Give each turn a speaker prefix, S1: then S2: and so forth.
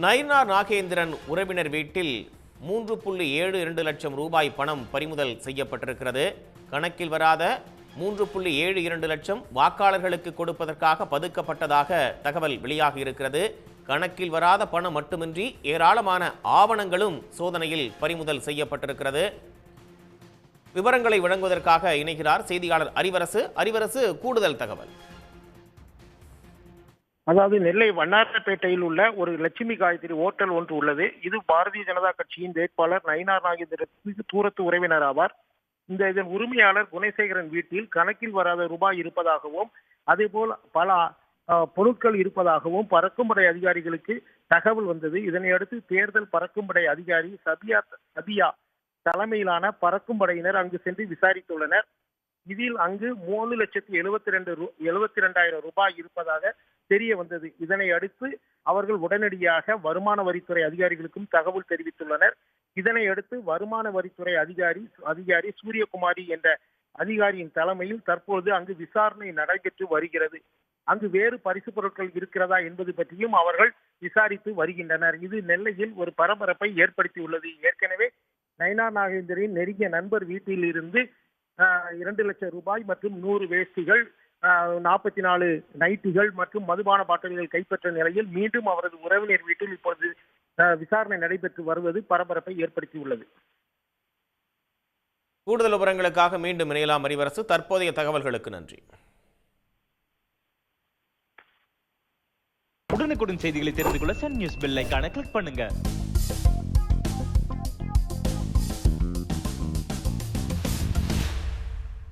S1: நயினார் நாகேந்திரன் உறவினர் வீட்டில் மூன்று புள்ளி ஏழு இரண்டு லட்சம் ரூபாய் பணம் பறிமுதல் செய்யப்பட்டிருக்கிறது. கணக்கில் வராத மூன்று புள்ளி ஏழு இரண்டு லட்சம் வாக்காளர்களுக்கு கொடுப்பதற்காக பதுக்கப்பட்டதாக தகவல் வெளியாகி இருக்கிறது. கணக்கில் வராத பணம் மட்டுமின்றி ஏராளமான ஆவணங்களும் சோதனையில் பறிமுதல் செய்யப்பட்டிருக்கிறது. விவரங்களை வழங்குவதற்காக இணைகிறார் செய்தியாளர் அறிவரசு. அறிவரசு கூடுதல் தகவல்.
S2: அதாவது நெல்லை வண்ணாரப்பேட்டையில் உள்ள ஒரு லட்சுமி காயத்ரி ஓட்டல் ஒன்று உள்ளது. இது பாரதிய ஜனதா கட்சியின் வேட்பாளர் நயினார் நாகேந்திரத்துக்கு தூரத்து உறவினர் ஆவார். இந்த இதன் உரிமையாளர் குணசேகரன் வீட்டில் கணக்கில் வராத ரூபாய் இருப்பதாகவும் அதேபோல் பல பொருட்கள் இருப்பதாகவும் பறக்கும்படை அதிகாரிகளுக்கு தகவல் வந்தது. இதனையடுத்து தேர்தல் பறக்கும்படை அதிகாரி சபியா சபியா தலைமையிலான பறக்கும் படையினர் அங்கு சென்று விசாரித்துள்ளனர். இதில் அங்கு மூணு லட்சத்தி எழுபத்தி ரெண்டு எழுபத்தி ரெண்டாயிரம் ரூபாய் இருப்பதாக தெரிய வந்தது. இதனை அடுத்து அவர்கள் உடனடியாக வருமான வரித்துறை அதிகாரிகளுக்கும் தகவல் தெரிவித்துள்ளனர். இதனை அடுத்து வருமான வரித்துறை அதிகாரி அதிகாரி சூரியகுமாரி என்ற அதிகாரியின் தலைமையில் தற்போது அங்கு விசாரணை நடைபெற்று வருகிறது. அங்கு வேறு பரிசு பொருட்கள் இருக்கிறதா என்பது பற்றியும் அவர்கள் விசாரித்து வருகின்றனர். இது நெல்லையில் ஒரு பரபரப்பை ஏற்படுத்தியுள்ளது. ஏற்கனவே நயனா நாகேந்திரின் நெருங்கிய நண்பர் வீட்டில் இருந்து இரண்டு லட்சம் ரூபாய் மற்றும் நூறு வேஷ்டிகள் நாற்பத்தி நாலு நைட்டிகள் மற்றும் மதுபான பாட்டில்கள் கைப்பற்ற நிலையில் மீண்டும் அவரது உறவினர் வீட்டில் இப்பொழுது விசாரணை நடைபெற்று வருவது பரபரப்பை ஏற்படுத்தியுள்ளது.
S1: கூடுதல் விவரங்களுக்காக மீண்டும் இணையலாம் அறிவரசு தற்போதைய தகவல்களுக்கு நன்றி.
S3: உடனுக்குடன் செய்திகளை தெரிந்து கொள்ள சன் நியூஸ் பெல் ஐகானை கிளிக் பண்ணுங்க.